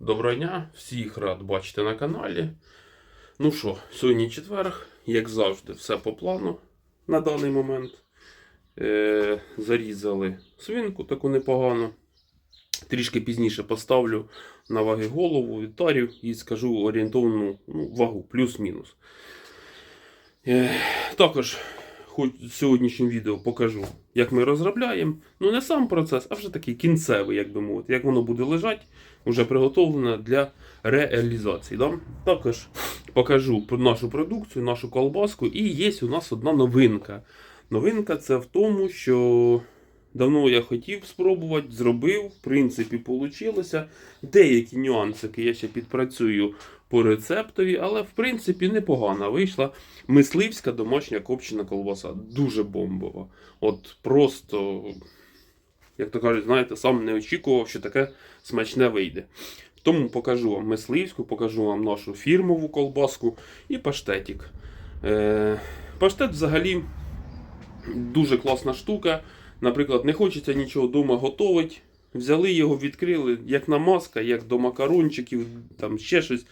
Доброго дня, всіх рад бачити на каналі. Ну що, сьогодні четверг, як завжди, все по плану на даний момент. Е, зарізали свинку таку непогану. Трішки пізніше поставлю на ваги голову, відтарю і скажу орієнтовну ну, вагу, плюс-мінус. Е, також хоч в сьогоднішньому відео покажу, як ми розробляємо. Ну, не сам процес, а вже такий кінцевий, як би мовити, як воно буде лежати, вже приготовлено для реалізації. Да? Також покажу нашу продукцію, нашу колбаску. І є у нас одна новинка. Новинка це в тому, що давно я хотів спробувати, зробив, в принципі, вийшло. Деякі нюансики я ще підпрацюю по рецептові, але в принципі непогана вийшла мисливська домашня копчена колбаса. Дуже бомбова. От просто, як то кажуть, знаєте, сам не очікував, що таке смачне вийде. Тому покажу вам мисливську, покажу вам нашу фірмову колбаску і паштетик. Е, паштет взагалі дуже класна штука. Наприклад, не хочеться нічого вдома готувати. Взяли його, відкрили, як намазка, як до макарончиків, там ще щось.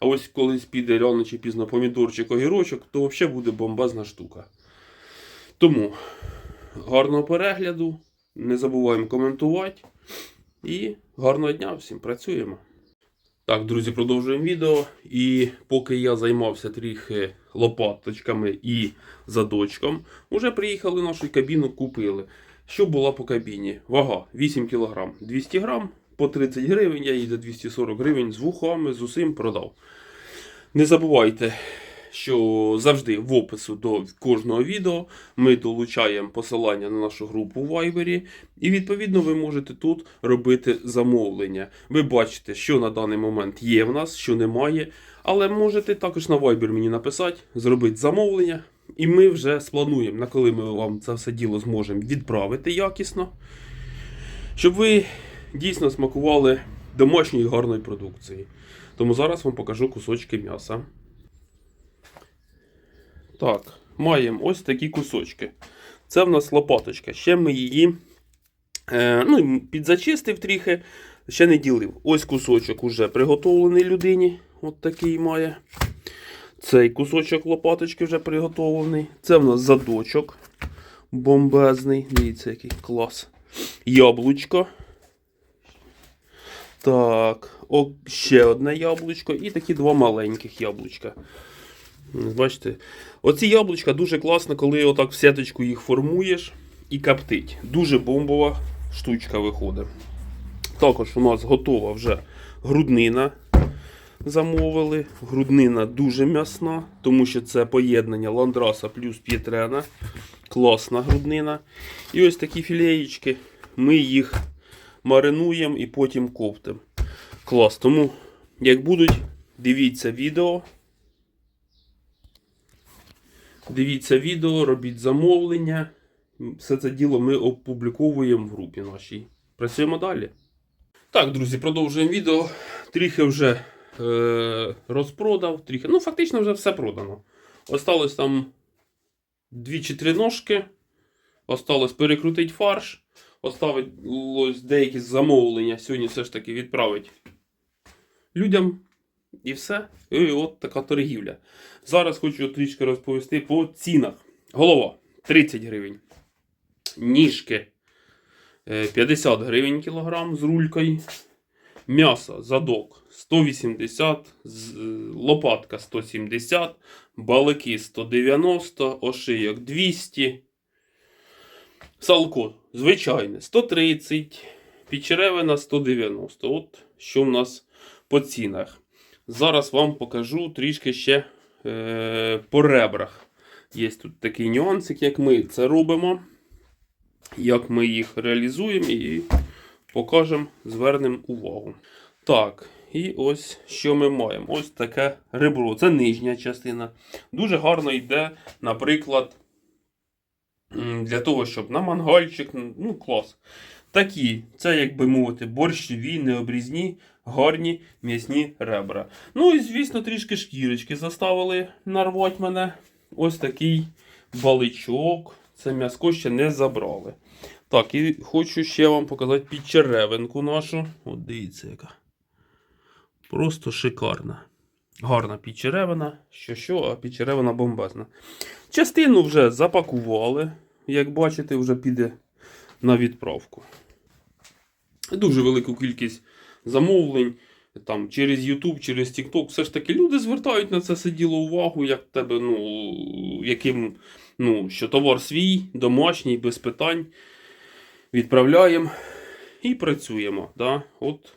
А ось колись піде рано чи пізно помідорчик, огірочок, то взагалі буде бомбезна штука. Тому гарного перегляду, не забуваємо коментувати. І гарного дня всім працюємо. Так, друзі, продовжуємо відео. І поки я займався трохи лопаточками і задочком, вже приїхали в нашу кабіну, купили. Що була по кабіні? Вага 8 кг 200 грам по 30 гривень. Я її за 240 гривень з вухами, з усім продав. Не забувайте, що завжди в опису до кожного відео ми долучаємо посилання на нашу групу в Viber, і відповідно ви можете тут робити замовлення. Ви бачите, що на даний момент є в нас, що немає. Але можете також на Viber мені написати, зробити замовлення, і ми вже сплануємо, на коли ми вам це все діло зможемо відправити якісно, щоб ви дійсно смакували домашньої гарної продукції. Тому зараз вам покажу кусочки м'яса. Так, маємо ось такі кусочки. Це в нас лопаточка. Ще ми її е, ну, підзачистив трохи, ще не ділив. Ось кусочок уже приготовлений людині. От такий має. Цей кусочок лопаточки вже приготовлений. Це в нас задочок бомбезний. Дивіться, який клас. Яблучко. Так, о, ще одне яблучко і такі два маленьких яблучка. Бачите, оці яблучка дуже класно, коли отак в сеточку їх формуєш і коптить. Дуже бомбова штучка виходить. Також у нас готова вже груднина. Замовили. Груднина дуже м'ясна, тому що це поєднання ландраса плюс п'єтрена. Класна груднина. І ось такі філеєчки. Ми їх маринуємо і потім коптимо. Клас. Тому, як будуть, дивіться відео. Дивіться відео, робіть замовлення. Все це діло ми опубліковуємо в групі нашій. Працюємо далі. Так, друзі, продовжуємо відео. Трохи вже е, розпродав. Трохи, ну, фактично вже все продано. Осталось там дві чи три ножки. Осталось перекрутити фарш. Осталось деякі замовлення. Сьогодні все ж таки відправить людям. І все. І от така торгівля. Зараз хочу трішки розповісти по цінах. Голова 30 гривень. Ніжки е, 50 гривень кілограм з рулькою. М'ясо, задок 180, з- е, лопатка 170, балики 190, ошийок 200. Салко звичайне 130, підчеревина 190. От що в нас по цінах. Зараз вам покажу трішки ще е, по ребрах. Є тут такий нюансик, як ми це робимо, як ми їх реалізуємо і покажемо, звернемо увагу. Так, і ось що ми маємо. Ось таке ребро. Це нижня частина. Дуже гарно йде, наприклад, для того, щоб на мангальчик, ну клас. Такі, це, як би мовити, борщові, необрізні, гарні м'ясні ребра. Ну і, звісно, трішки шкірочки заставили нарвати мене. Ось такий баличок. Це м'яско ще не забрали. Так, і хочу ще вам показати підчеревинку нашу. От дивіться, яка. Просто шикарна. Гарна підчеревина. Що що, а підчеревина бомбезна. Частину вже запакували. Як бачите, вже піде на відправку. Дуже велику кількість замовлень. Там через YouTube, через TikTok, все ж таки люди звертають на це все діло увагу, як тебе, ну, яким, ну, що товар свій, домашній, без питань. Відправляємо і працюємо. Да? От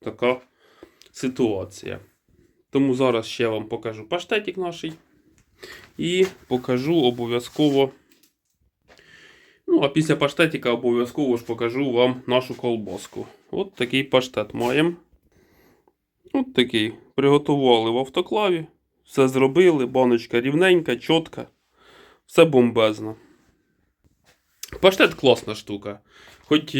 така ситуація. Тому зараз ще вам покажу паштетик наш. І покажу обов'язково. Ну, а після паштетика обов'язково ж покажу вам нашу колбаску. От такий паштет маємо. От такий. Приготували в автоклаві. Все зробили, баночка рівненька, чітка. Все бомбезно. Паштет класна штука. Хоч,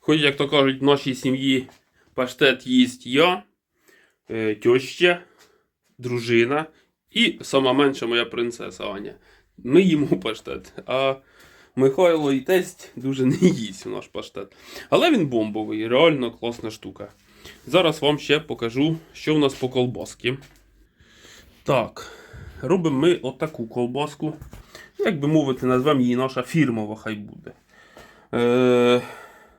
хоч як то кажуть, в нашій сім'ї паштет їсть я, е, тьоща, дружина і сама менша моя принцеса Аня. Ми їмо паштет. А Михайло і тесть дуже не їсть у наш паштет. Але він бомбовий, реально класна штука. Зараз вам ще покажу, що в нас по колбаски. Так, робимо ми отаку колбаску. Як би мовити, назвемо її наша фірмова, хай буде. Е,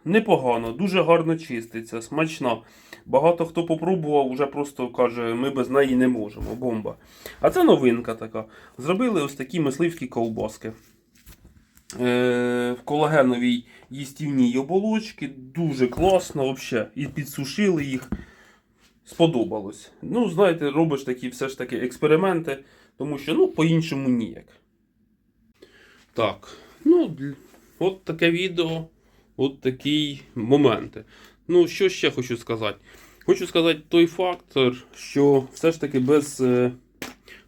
непогано, дуже гарно чиститься, смачна. Багато хто попробував, вже просто каже, ми без неї не можемо. Бомба. А це новинка така. Зробили ось такі мисливські колбаски. Е, в колагеновій їстівній оболочці. Дуже класно взагалі. І підсушили їх. Сподобалось. Ну, знаєте, робиш такі все ж таки експерименти, тому що ну, по-іншому ніяк. Так, ну, от таке відео, от такі моменти. Ну, що ще хочу сказати? Хочу сказати той фактор, що все ж таки без е,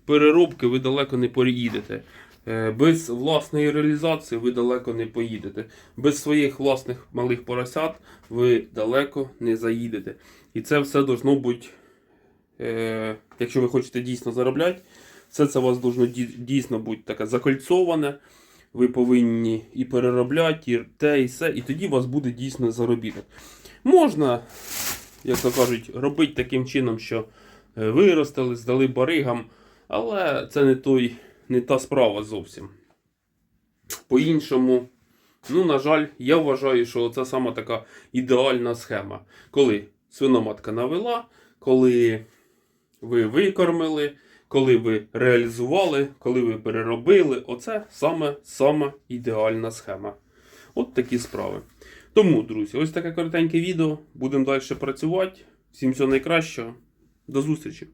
переробки ви далеко не поїдете. Е, Без власної реалізації ви далеко не поїдете. Без своїх власних малих поросят ви далеко не заїдете. І це все должно бути, е, якщо ви хочете дійсно заробляти, все це у вас должно дійсно бути таке закольцоване. Ви повинні і переробляти, і те, і все, і тоді у вас буде дійсно заробіток. Можна, як то кажуть, робити таким чином, що е, виростили, здали баригам, але це не той, не та справа зовсім. По-іншому, ну, на жаль, я вважаю, що це саме така ідеальна схема. Коли свиноматка навела, коли ви викормили, коли ви реалізували, коли ви переробили, оце саме, саме ідеальна схема. От такі справи. Тому, друзі, ось таке коротеньке відео. Будемо далі працювати. Всім всього найкращого. До зустрічі!